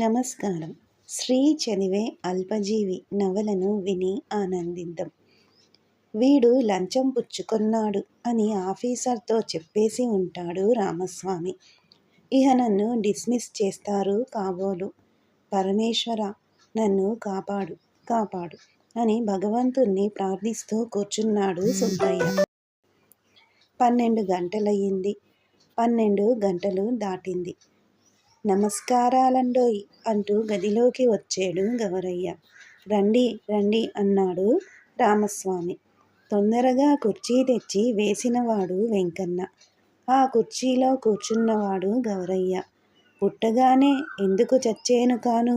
నమస్కారం. శ్రీ చనివే అల్పజీవి నవలను విని ఆనందిద్దాం. వీడు లంచం పుచ్చుకున్నాడు అని ఆఫీసర్తో చెప్పేసి ఉంటాడు రామస్వామి. ఇహ నన్ను డిస్మిస్ చేస్తారు కాబోలు. పరమేశ్వర నన్ను కాపాడు కాపాడు అని భగవంతుణ్ణి ప్రార్థిస్తూ కూర్చున్నాడు సుబ్బయ్య. పన్నెండు గంటలయ్యింది. పన్నెండు గంటలు దాటింది. నమస్కారాలండోయ్ అంటూ గదిలోకి వచ్చాడు గవరయ్య. రండి రండి అన్నాడు రామస్వామి. తొందరగా కుర్చీ తెచ్చి వేసినవాడు వెంకన్న. ఆ కుర్చీలో కూర్చున్నవాడు గౌరయ్య పుట్టగానే ఎందుకు చచ్చేను కాను?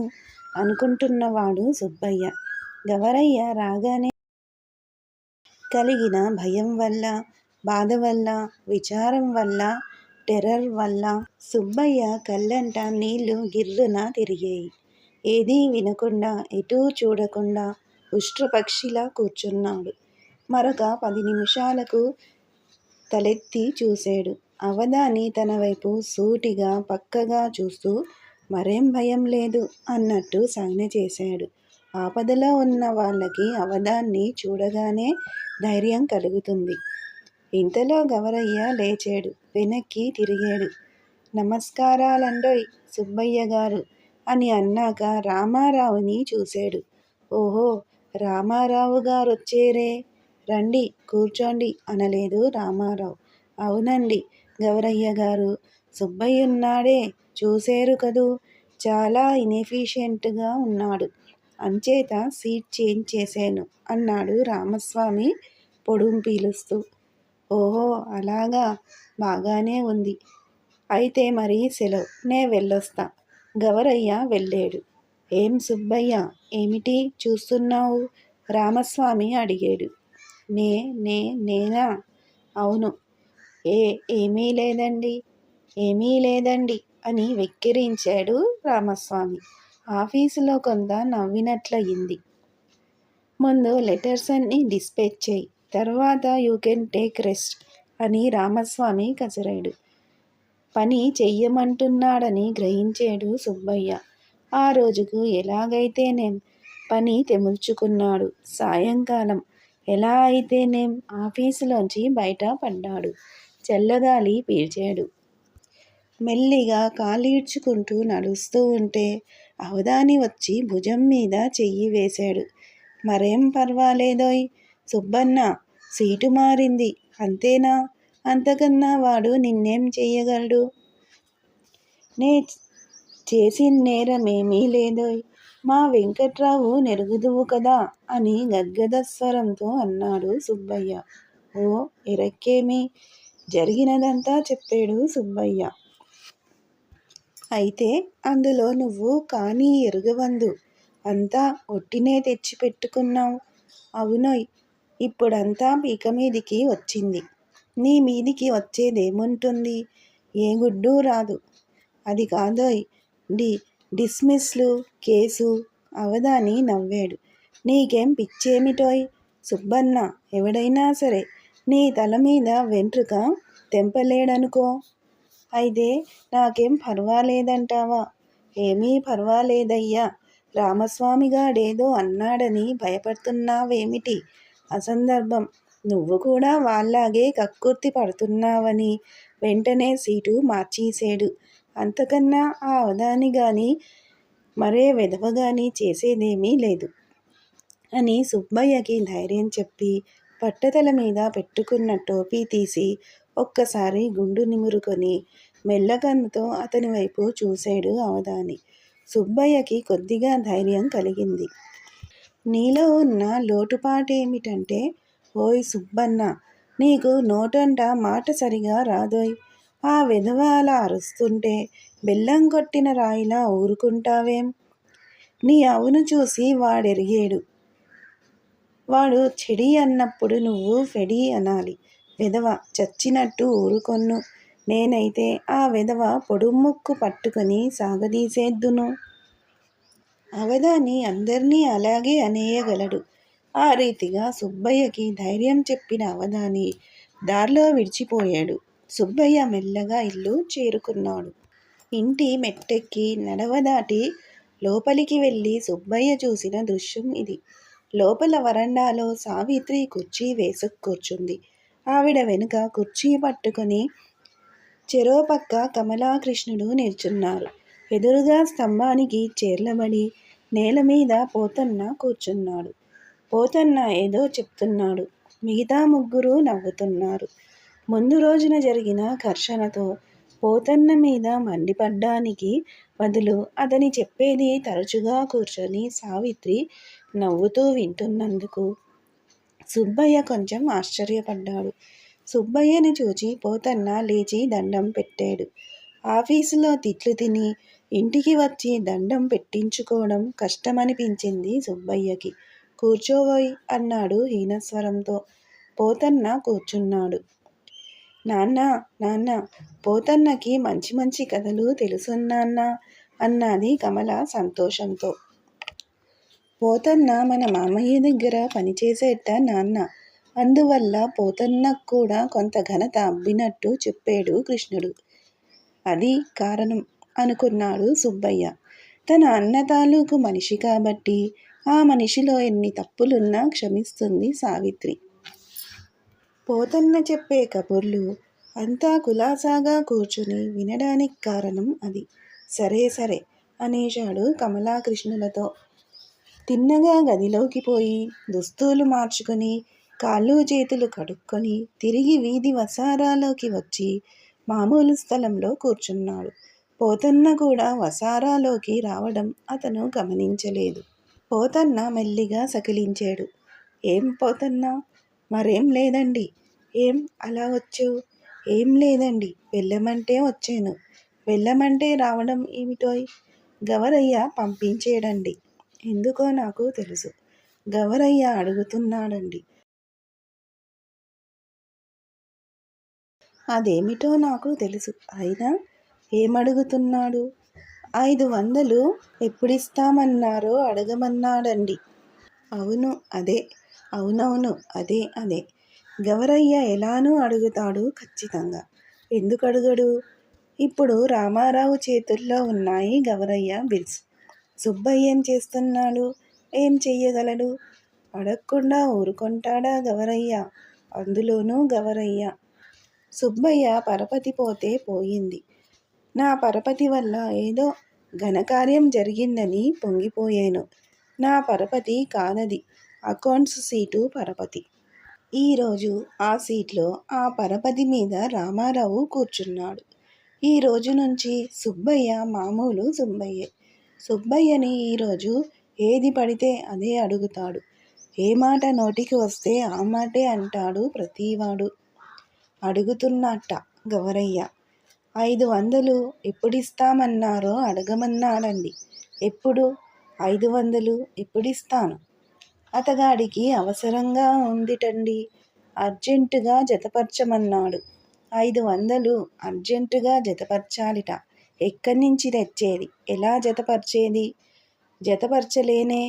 అనుకుంటున్నవాడు సుబ్బయ్య. గవరయ్య రాగానే కలిగిన భయం వల్ల బాధ వల్ల విచారం వల్ల టెర్రర్ వల్ల సుబ్బయ్య కళ్ళంట నీళ్ళు గిర్రున తిరిగాయి. ఏదీ వినకుండా ఎటూ చూడకుండా ఉష్ట్రపక్షిలా కూర్చున్నాడు. మరొక పది నిమిషాలకు తలెత్తి చూశాడు. అవధాని తన వైపు సూటిగా పక్కగా చూస్తూ మరేం భయం లేదు అన్నట్టు సంజ్ఞ చేశాడు. ఆపదలో ఉన్న వాళ్ళకి అవధాన్ని చూడగానే ధైర్యం కలుగుతుంది. ఇంతలో గవరయ్య లేచాడు. వెనక్కి తిరిగాడు. నమస్కారాలండోయ్ సుబ్బయ్య గారు అని అన్నాక రామారావుని చూశాడు. ఓహో రామారావు గారొచ్చేరే? రండి కూర్చోండి అనలేదు రామారావు. అవునండి గౌరయ్య గారు సుబ్బయ్య ఉన్నాడే చూసేరు కదూ? చాలా ఇన్ఎఫిషియెంట్గా ఉన్నాడు. అంచేత సీట్ చేంజ్ చేశాను అన్నాడు రామస్వామి పొడుం పీలుస్తూ. ఓహో అలాగా? బాగానే ఉంది. అయితే మరి సెలవు. నే వెళ్ళొస్తా. గవరయ్య వెళ్ళాడు. ఏం సుబ్బయ్య? ఏమిటి చూస్తున్నావు? రామస్వామి అడిగాడు. నే నే నేనా? అవును. ఏ ఏమీ లేదండి. ఏమీ లేదండి అని వెక్కిరించాడు రామస్వామి. ఆఫీసులో కొంత నవ్వినట్లయింది. ముందు లెటర్స్ అన్ని డిస్పాచ్ చేయి. తర్వాత యూ కెన్ టేక్ రెస్ట్ అని రామస్వామి కసరాడు పని చెయ్యమంటున్నాడని గ్రహించాడు సుబ్బయ్య. ఆ రోజుకు ఎలాగైతేనేం? పని తెముల్చుకున్నాడు. సాయంకాలం ఎలా అయితేనేం? ఆఫీసులోంచి బయట పడ్డాడు. చల్లగాలి పీల్చాడు. మెల్లిగా కాలీడ్చుకుంటూ నడుస్తూ ఉంటే అవధాని వచ్చి భుజం మీద చెయ్యి వేశాడు. మరేం పర్వాలేదోయ్? సుబ్బన్న సీటు మారింది. అంతేనా? అంతకన్నా వాడు నిన్నేం చెయ్యగలడు? నే చేసిన నేరమేమీ లేదోయ్. మా వెంకట్రావు నెరుగుదువు కదా అని గద్గద స్వరంతో అన్నాడు సుబ్బయ్య. ఓ ఎరక్కేమి? జరిగినదంతా చెప్పాడు సుబ్బయ్య. అయితే అందులో నువ్వు కానీ ఎరుగవందు. అంతా ఒట్టినే తెచ్చిపెట్టుకున్నావు. అవునోయ్ ఇప్పుడంతా పీక మీదికి వచ్చింది. నీ మీదికి వచ్చేదేముంటుంది? ఏ గుడ్డు రాదు. అది కాదోయ్ డి డిస్మిస్లు కేసు అవదాని నవ్వాడు. నీకేం పిచ్చేమిటోయ్? సుబ్బన్న ఎవడైనా సరే నీ తల మీద వెంట్రుక తెంపలేడనుకో. అయితే నాకేం పర్వాలేదంటావా? ఏమీ పర్వాలేదయ్యా. రామస్వామిగాడేదో అన్నాడని భయపడుతున్నావేమిటి? అసందర్భం నువ్వు కూడా వాళ్ళలాగే కక్కుర్తి పడుతున్నావని వెంటనే సీటు మార్చేసాడు అంతకన్నా ఆ అవధాని కానీ మరే విధవ కానీ చేసేదేమీ లేదు అని సుబ్బయ్యకి ధైర్యం చెప్పి పట్టతల మీద పెట్టుకున్న టోపీ తీసి ఒక్కసారి గుండు నిమురుకొని మెల్లకన్నుతో అతని వైపు చూశాడు అవధాని. సుబ్బయ్యకి కొద్దిగా ధైర్యం కలిగింది. నీలో ఉన్న లోటుపాటేమిటంటే ఓయ్ సుబ్బన్న నీకు నోటంట మాట సరిగా రాదోయ్. ఆ విధవ అలా అరుస్తుంటే బెల్లం కొట్టిన రాయిలా ఊరుకుంటావేం? నీ అవును చూసి వాడెరిగాడు. వాడు చెడి అన్నప్పుడు నువ్వు ఫెడి అనాలి. విధవ చచ్చినట్టు ఊరుకొన్ను. నేనైతే ఆ విధవ పొడుముక్కు పట్టుకొని సాగదీసేద్దును. అవధాని అందరినీ అలాగే అనేయగలడు ఆ రీతిగా సుబ్బయ్యకి ధైర్యం చెప్పిన అవధాని దారిలో విడిచిపోయాడు సుబ్బయ్య మెల్లగా ఇల్లు చేరుకున్నాడు ఇంటి మెట్టెక్కి నడవదాటి లోపలికి వెళ్ళి సుబ్బయ్య చూసిన దృశ్యం ఇది. లోపల వరండాలో సావిత్రి కుర్చీ వేసుకు కూర్చుంది. ఆవిడ వెనుక కుర్చీ పట్టుకుని చెరోపక్క కమలాకృష్ణుడు నిల్చున్నారు. ఎదురుగా స్తంభానికి చేర్లబడి నేల మీద పోతన్న కూర్చున్నాడు. పోతన్న ఏదో చెప్తున్నాడు. మిగతా ముగ్గురు నవ్వుతున్నారు. ముందు రోజున జరిగిన ఘర్షణతో పోతన్న మీద మండిపడ్డానికి బదులు అతని చెప్పేది తరచుగా కూర్చొని సావిత్రి నవ్వుతూ వింటున్నందుకు సుబ్బయ్య కొంచెం ఆశ్చర్యపడ్డాడు. సుబ్బయ్యని చూచి పోతన్న లేచి దండం పెట్టాడు. ఆఫీసులో తిట్లు తిని ఇంటికి వచ్చి దండం పెట్టించుకోవడం కష్టమనిపించింది సుబ్బయ్యకి. కూర్చోబోయ్ అన్నాడు హీనస్వరంతో. పోతన్న కూర్చున్నాడు. నాన్న నాన్న పోతన్నకి మంచి మంచి కథలు తెలుసు అన్నది కమల సంతోషంతో. పోతన్న మన మామయ్య దగ్గర పనిచేసేట నాన్న అందువల్ల పోతన్నకు కూడా కొంత ఘనత అబ్బినట్టు చెప్పాడు కృష్ణుడు. అది కారణం అనుకున్నాడు సుబ్బయ్య. తన అన్న తాలూకు మనిషి కాబట్టి ఆ మనిషిలో ఎన్ని తప్పులున్నా క్షమిస్తుంది సావిత్రి. పోతన్న చెప్పే కబుర్లు అంతా కులాసాగా కూర్చుని వినడానికి కారణం అది. సరే సరే అనేశాడు కమలాకృష్ణులతో. తిన్నగా గదిలోకి పోయి దుస్తులు మార్చుకుని కాళ్ళు చేతులు కడుక్కొని తిరిగి వీధి వసారాలోకి వచ్చి మామూలు స్థలంలో కూర్చున్నాడు. పోతన్న కూడా వసారాలోకి రావడం అతను గమనించలేదు. పోతన్న మెల్లిగా సకిలించాడు ఏం పోతన్నా? మరేం లేదండి ఏం అలా వచ్చేవ్? ఏం లేదండి వెళ్ళమంటే వచ్చాను వెళ్ళమంటే రావడం ఏమిటోయ్? గవరయ్య పంపించేడండి ఎందుకో నాకు తెలుసు. గవరయ్య అడుగుతున్నాడండి అదేమిటో నాకు తెలుసు. అయినా ఏమడుగుతున్నాడు? ఐదు వందలు ఎప్పుడిస్తామన్నారో అడగమన్నాడండి అవును అదే. అవునవును అదే అదే. గవరయ్య ఎలానూ అడుగుతాడు ఖచ్చితంగా. ఎందుకు అడుగడు ఇప్పుడు రామారావు చేతుల్లో ఉన్నాయి గవరయ్య బిల్స్. సుబ్బయ్య ఏం చేస్తున్నాడు? ఏం చెయ్యగలడు? అడగకుండా ఊరుకుంటాడా గవరయ్య? అందులోనూ గవరయ్య. సుబ్బయ్య పరపతి పోతే పోయింది. నా పరపతి వల్ల ఏదో ఘనకార్యం జరిగిందని పొంగిపోయాను నా పరపతి కానది అకౌంట్స్ సీటు పరపతి. ఈరోజు ఆ సీట్లో ఆ పరపతి మీద రామారావు కూర్చున్నాడు. ఈ రోజు నుంచి సుబ్బయ్య మామూలు సుబ్బయ్యే. సుబ్బయ్యని ఈరోజు ఏది పడితే అదే అడుగుతాడు. ఏ మాట నోటికి వస్తే ఆ మాటే అంటాడు ప్రతివాడు అడుగుతున్నట్ట గవరయ్య. ఐదు వందలు ఎప్పుడిస్తామన్నారో అడగమన్నాడండి ఎప్పుడు? ఐదు వందలు ఎప్పుడిస్తాను? అతగాడికి అవసరంగా ఉందిటండీ. అర్జెంటుగా జతపరచమన్నాడు ఐదు వందలు అర్జెంటుగా జతపరచాలిట ఎక్కడి నుంచి తెచ్చేది? ఎలా జతపరిచేది జతపరచలేనే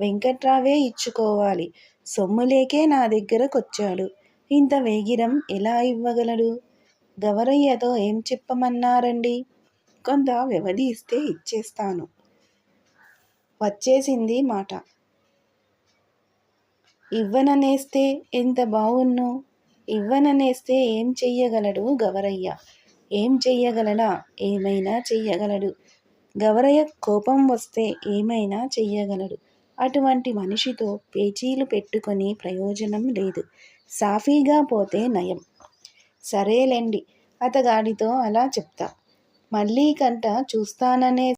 వెంకట్రావే ఇచ్చుకోవాలి. సొమ్ములేకే నా దగ్గరకొచ్చాడు ఇంత వేగిరం ఎలా ఇవ్వగలడు? గవరయ్యతో ఏం చెప్పమన్నారండి కొంత వ్యవధి ఇస్తే ఇచ్చేస్తాను. వచ్చేసింది మాట. ఇవ్వననేస్తే ఎంత బావుణ్ణు? ఇవ్వననేస్తే ఏం చెయ్యగలడు గవరయ్య? ఏం చెయ్యగలడా? ఏమైనా చెయ్యగలడు. గవరయ్య కోపం వస్తే ఏమైనా చెయ్యగలడు. అటువంటి మనిషితో పేచీలు పెట్టుకొని ప్రయోజనం లేదు. సాఫీగా పోతే నయం. సరేలేండి అతగాడితో అలా చెప్తా. మళ్ళీ కంట చూస్తాననే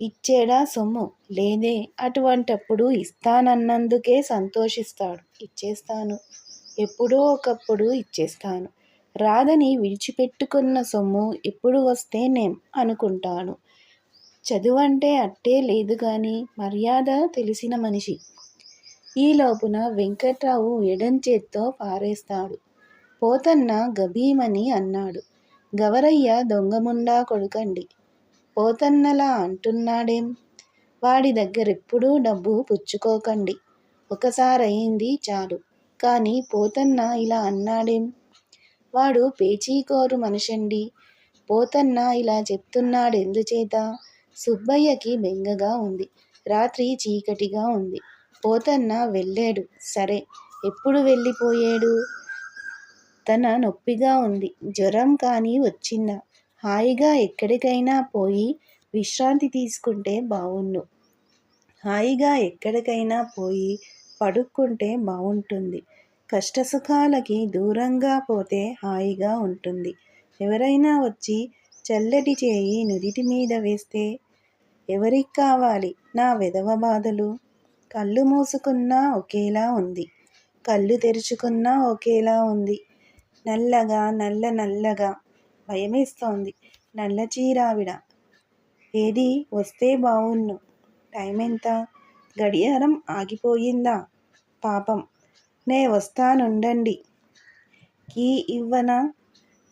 ఇచ్చేడా సొమ్ము? లేదే. అటువంటప్పుడు ఇస్తానన్నందుకే సంతోషిస్తాడు. ఇచ్చేస్తాను. ఎప్పుడో ఒకప్పుడు ఇచ్చేస్తాను. రాదని విడిచిపెట్టుకున్న సొమ్ము ఎప్పుడు వస్తే నేం అనుకుంటాను. చదువంటే అట్టే లేదు కానీ మర్యాద తెలిసిన మనిషి. ఈలోపున వెంకట్రావు ఎడంచేత్తో పారేస్తాడు. పోతన్న గభీమని అన్నాడు. గవరయ్య దొంగముండా కొడుకండి. పోతన్నలా అంటున్నాడేం? వాడి దగ్గరెప్పుడూ డబ్బు పుచ్చుకోకండి. ఒకసారయింది చాలు. కానీ పోతన్న ఇలా అన్నాడేం? వాడు పేచీకోరు మనిషండి పోతన్న ఇలా చెప్తున్నాడెందుచేత సుబ్బయ్యకి బెంగగా ఉంది రాత్రి చీకటిగా ఉంది పోతన్న వెళ్ళాడు సరే ఎప్పుడు వెళ్ళిపోయాడు తన నొప్పిగా ఉంది. జ్వరం కానీ వచ్చిందా హాయిగా ఎక్కడికైనా పోయి విశ్రాంతి తీసుకుంటే బావుణ్ణు హాయిగా ఎక్కడికైనా పోయి పడుక్కుంటే బాగుంటుంది కష్టసుఖాలకి దూరంగా పోతే హాయిగా ఉంటుంది. ఎవరైనా వచ్చి చల్లటి చేయి నుదిటి మీద వేస్తే ఎవరికి కావాలి? నా వెధవ బాధలు. కళ్ళు మూసుకున్నా ఒకేలా ఉంది. కళ్ళు తెరుచుకున్నా ఒకేలా ఉంది. నల్లగా నల్ల నల్లగా. భయమేస్తోంది. నల్ల చీరావిడ. ఏది వస్తే బావున్ను. టైం ఎంత గడియారం ఆగిపోయిందా? పాపం. నే వస్తానుండండి. కీ ఇవ్వనా?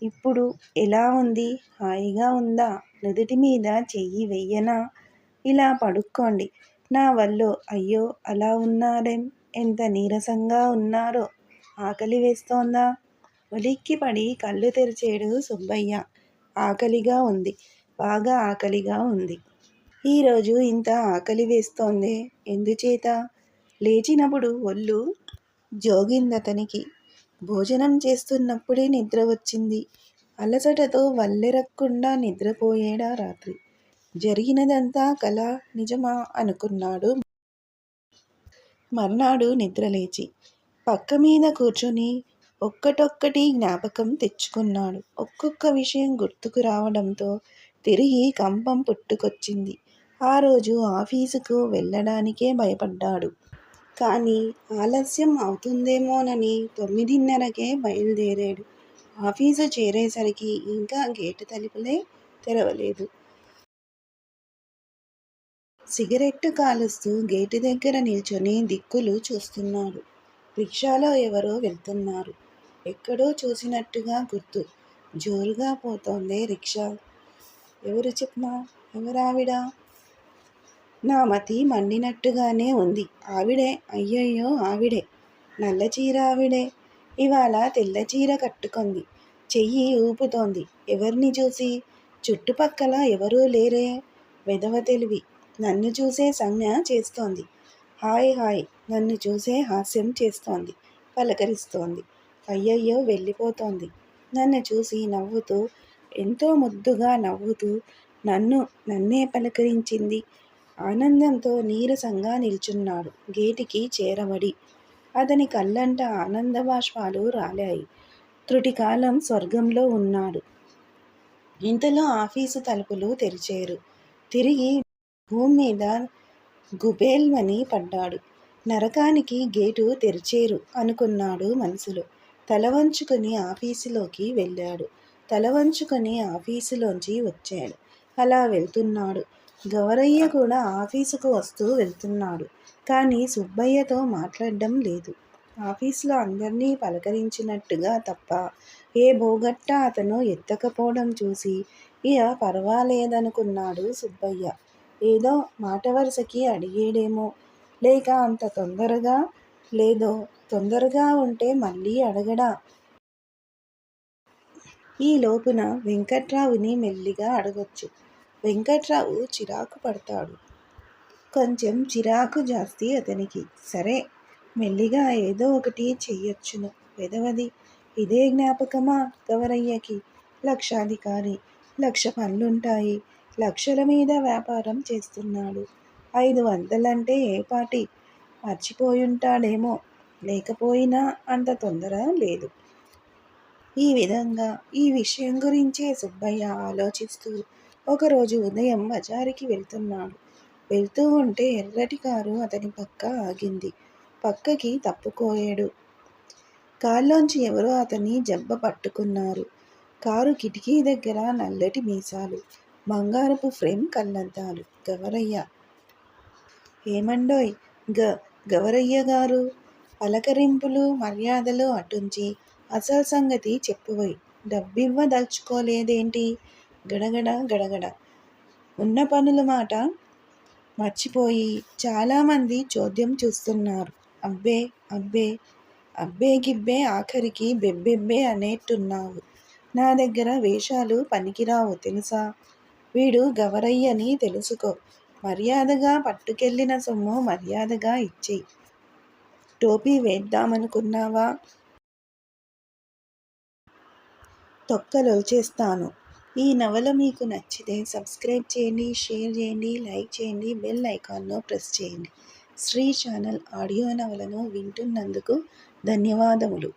ఇప్పుడు ఎలా ఉంది? హాయిగా ఉందా? నుదుటి మీద చెయ్యి వెయ్యనా? ఇలా పడుక్కోండి. నా వల్ల అయ్యో అలా ఉన్నారేం? ఎంత నీరసంగా ఉన్నారో. ఆకలి వేస్తోందా? ఉలిక్కిపడి కళ్ళు తెరిచేడు సుబ్బయ్య. ఆకలిగా ఉంది. బాగా ఆకలిగా ఉంది. ఈరోజు ఇంత ఆకలి వేస్తోందే. ఎందుచేత? లేచినప్పుడు ఒళ్ళు జోగిందతనికి. భోజనం చేస్తున్నప్పుడే నిద్ర వచ్చింది. అలసటతో వల్లెరక్కుండా నిద్రపోయేడా రాత్రి? జరిగినదంతా కల నిజమా అనుకున్నాడు. మర్నాడు నిద్రలేచి పక్క మీద కూర్చొని ఒక్కటొక్కటి జ్ఞాపకం తెచ్చుకున్నాడు. ఒక్కొక్క విషయం గుర్తుకు రావడంతో తిరిగి కంపం పుట్టుకొచ్చింది. ఆ రోజు ఆఫీసుకు వెళ్ళడానికే భయపడ్డాడు. కానీ ఆలస్యం అవుతుందేమోనని తొమ్మిదిన్నరకే బయలుదేరాడు. ఆఫీసు చేరేసరికి ఇంకా గేటు తలుపులే తెరవలేదు. సిగరెట్టు కాలుస్తూ గేటు దగ్గర నిల్చొని దిక్కులు చూస్తున్నాడు. రిక్షాలో ఎవరో వెళ్తున్నారు. ఎక్కడో చూసినట్టుగా గుర్తు. జోరుగా పోతోందే రిక్షా. ఎవరు చెప్పమా ఎవరావిడ? నా మతి మండినట్టుగానే ఉంది. ఆవిడే? అయ్యయ్యో ఆవిడే. నల్ల చీర ఆవిడే. ఇవాళ తెల్ల చీర కట్టుకుంది. చెయ్యి ఊపుతోంది. ఎవరిని చూసి? చుట్టుపక్కల ఎవరూ లేరే. వెధవ తెలివి. నన్ను చూసే సంజ్ఞ చేస్తోంది. Hi hi. నన్ను చూసే హాస్యం చేస్తోంది. పలకరిస్తోంది. అయ్యయ్యో వెళ్ళిపోతోంది. నన్ను చూసి నవ్వుతూ ఎంతో ముద్దుగా నవ్వుతూ నన్ను నన్నే పలకరించింది. ఆనందంతో నీరసంగా నిల్చున్నాడు. గేటికి చేరబడి అతని కళ్ళంట ఆనందబాష్పాలు రాలాయి. త్రుటికాలం స్వర్గంలో ఉన్నాడు. ఇంతలో ఆఫీసు తలుపులు తెరిచారు. తిరిగి భూమి మీద గుబేల్మని పడ్డాడు. నరకానికి గేటు తెరిచేరు అనుకున్నాడు మనసులో. తలవంచుకొని ఆఫీసులోకి వెళ్ళాడు. తలవంచుకొని ఆఫీసులోంచి వచ్చాడు. అలా వెళ్తున్నాడు. గౌరయ్య కూడా ఆఫీసుకు వస్తూ వెళ్తున్నాడు. కానీ సుబ్బయ్యతో మాట్లాడడం లేదు. ఆఫీసులో అందరినీ పలకరించినట్టుగా తప్ప ఏ బోగట్ట అతను ఎత్తకపోవడం చూసి ఇక పర్వాలేదనుకున్నాడు సుబ్బయ్య. ఏదో మాట వరుసకి అడిగేడేమో. లేక అంత తొందరగా? లేదో? తొందరగా ఉంటే మళ్ళీ అడగడా. ఈ లోపున వెంకట్రావుని మెల్లిగా అడగొచ్చు. వెంకట్రావు చిరాకు పడతాడు. కొంచెం చిరాకు జాస్తి అతనికి. సరే మెల్లిగా ఏదో ఒకటి చెయ్యొచ్చును. పెదవది ఇదే జ్ఞాపకమా గవరయ్యకి? లక్షాధికారి లక్ష పనులుంటాయి. లక్షల మీద వ్యాపారం చేస్తున్నాడు. ఐదు వందలంటే ఏ పాటి? మర్చిపోయుంటాడేమో. లేకపోయినా అంత తొందర లేదు. ఈ విధంగా ఈ విషయం గురించే సుబ్బయ్య ఆలోచిస్తూ ఒకరోజు ఉదయం బజారుకి వెళ్తున్నాడు. వెళ్తూ ఉంటే ఎర్రటి కారు అతని పక్క ఆగింది. పక్కకి తప్పుకోయాడు. కారులోంచి ఎవరో అతన్ని జబ్బ పట్టుకున్నారు. కారు కిటికీ దగ్గర నల్లటి మీసాలు బంగారపు ఫ్రేమ్ కళ్ళద్దాలు. గవరయ్య ఏమండోయ్ గ గవరయ్య గారు? పలకరింపులు మర్యాదలు అటుంచి అసలు సంగతి చెప్పువోయ్ డబ్బివ్వదలుచుకోలేదేంటి? గడగడ గడగడ. ఉన్న పనుల మాట మర్చిపోయి చాలామంది చోద్యం చూస్తున్నారు. అబ్బే అబ్బే అబ్బే గిబ్బే ఆఖరికి బెబ్బెబ్బే అనేట్టున్నావు. నా దగ్గర వేషాలు పనికిరావు తెలుసా? వీడు గవరయ్యని తెలుసుకో. మర్యాదగా పట్టుకెళ్ళిన సొమ్ము మర్యాదగా ఇచ్చేయి. టోపీ వేద్దామనుకున్నావా? తొక్కలొలిచేస్తాను ఈ నవల మీకు నచ్చితే సబ్స్క్రైబ్ చేయండి షేర్ చేయండి లైక్ చేయండి బెల్ ఐకాన్ను ప్రెస్ చేయండి. శ్రీ ఛానల్ ఆడియో నవలను వింటున్నందుకు ధన్యవాదములు.